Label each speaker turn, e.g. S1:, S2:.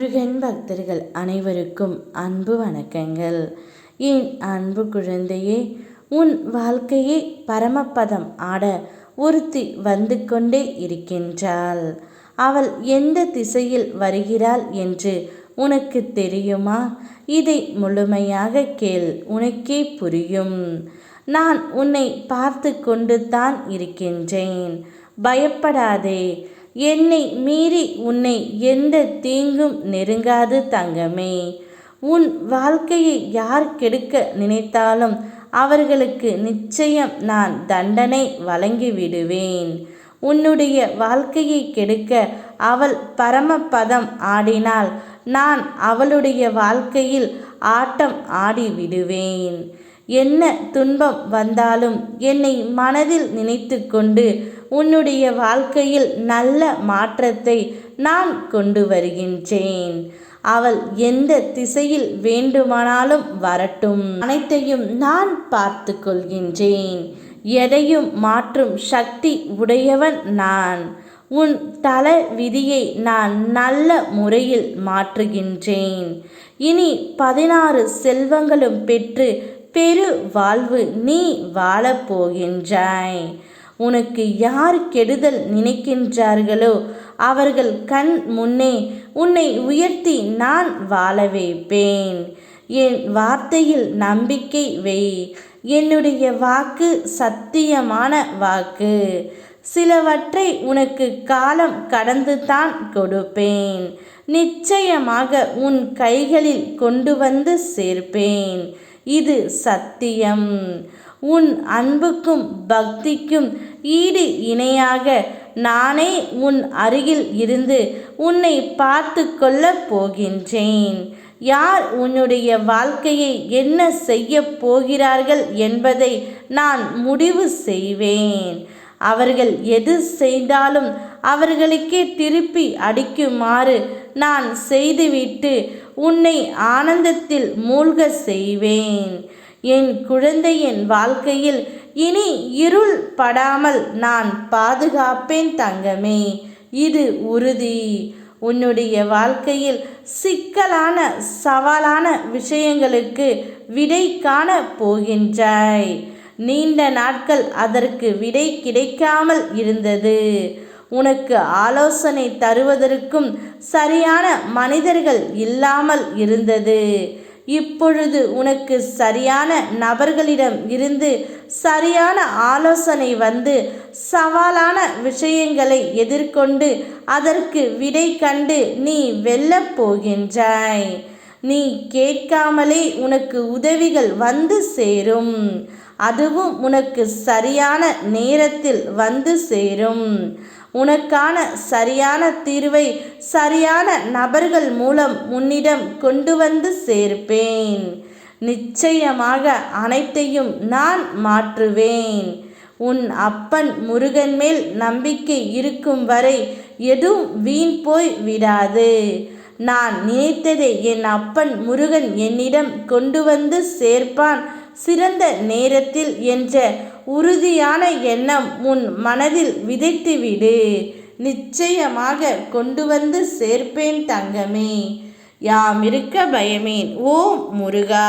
S1: முருகன் பக்தர்கள் அனைவருக்கும் அன்பு வணக்கங்கள். என் அன்பு குழந்தையே உன் வாழ்க்கையை பரமபதம் ஆட ஒருத்தி வந்து கொண்டே இருக்கின்றாள். அவள் எந்த திசையில் வருகிறாள் என்று உனக்கு தெரியுமா? இதை முழுமையாக கேள் உனக்கே புரியும். நான் உன்னை பார்த்து கொண்டு தான் இருக்கின்றேன். பயப்படாதே என்னை மீறி உன்னை எந்த தீங்கும் நெருங்காது தங்கமே. உன் வாழ்க்கையை யார் கெடுக்க நினைத்தாலும் அவர்களுக்கு நிச்சயம் நான் தண்டனை வழங்கி விடுவேன் உன்னுடைய வாழ்க்கையை கெடுக்க அவள் பரமபதம் ஆடினால் நான் அவளுடைய வாழ்க்கையில் ஆட்டம் ஆடி விடுவேன் என்ன துன்பம் வந்தாலும் என்னை மனதில் நினைத்து கொண்டு உன்னுடைய வாழ்க்கையில் நல்ல மாற்றத்தை நான் கொண்டு வருகின்றேன். அவள் எந்த திசையில் வேண்டுமானாலும் வரட்டும். அனைத்தையும் நான் பார்த்து கொள்கின்றேன். எதையும் மாற்றும் சக்தி உடையவன் நான். உன் தல விதியை நான் நல்ல முறையில் மாற்றுகின்றேன். இனி பதினாறு செல்வங்களும் பெற்று பெரு வாழ்வு நீ வாழப்போகின்றாய் உனக்கு யார் கெடுதல் நினைக்கின்றார்களோ அவர்கள் கண் முன்னே உன்னை உயர்த்தி நான் வாழ வைப்பேன். என் வார்த்தையில் நம்பிக்கை வை. என்னுடைய வாக்கு சத்தியமான வாக்கு. சிலவற்றை உனக்கு காலம் கடந்து தான் கொடுப்பேன். நிச்சயமாக உன் கைகளில் கொண்டு வந்து சேர்ப்பேன். இது சத்தியம். உன் அன்புக்கும் பக்திக்கும் ஈடு இணையாக நானே உன் அருகில் இருந்து உன்னை பார்த்து கொள்ளப் போகின்றேன். யார் உன்னுடைய வாழ்க்கையை என்ன செய்ய போகிறார்கள் என்பதை நான் முடிவு செய்வேன். அவர்கள் எது செய்தாலும் அவர்களுக்கே திருப்பி அடிக்குமாறு நான் செய்துவிட்டு உன்னை ஆனந்தத்தில் மூழ்க செய்வேன். என் குழந்தையின் வாழ்க்கையில் இனி இருள் படாமல் நான் பாதுகாப்பேன் தங்கமே. இது உறுதி. உன்னுடைய வாழ்க்கையில் சிக்கலான சவாலான விஷயங்களுக்கு விடை காண போகின்றாய். நீண்ட நாட்கள் அதற்கு விடை கிடைக்காமல் இருந்தது. உனக்கு ஆலோசனை தருவதற்கும் சரியான மனிதர்கள் இல்லாமல் இருந்தது. இப்பொழுது உனக்கு சரியான நபர்களிடம் இருந்து சரியான ஆலோசனை வந்து சவாலான விஷயங்களை எதிர்கொண்டு அதற்கு விடை கண்டு நீ வெல்லப் போகின்றாய். நீ கேட்காமலே உனக்கு உதவிகள் வந்து சேரும். அதுவும் உனக்கு சரியான நேரத்தில் வந்து சேரும். உனக்கான சரியான தீர்வை சரியான நபர்கள் மூலம் உன்னிடம் கொண்டு வந்து சேர்ப்பேன். நிச்சயமாக அனைத்தையும் நான் மாற்றுவேன். உன் அப்பன் முருகன் மேல் நம்பிக்கை இருக்கும் வரை எதுவும் வீண் போய் விடாது. நான் நினைத்ததை என் அப்பன் முருகன் என்னிடம் கொண்டு வந்து சேர்ப்பான் சிறந்த நேரத்தில் என்ற உறுதியான எண்ணம் உன் மனதில் விதைத்துவிடு நிச்சயமாக கொண்டு வந்து சேர்ப்பேன் தங்கமே. யாம் இருக்க பயமேன் ஓ முருகா!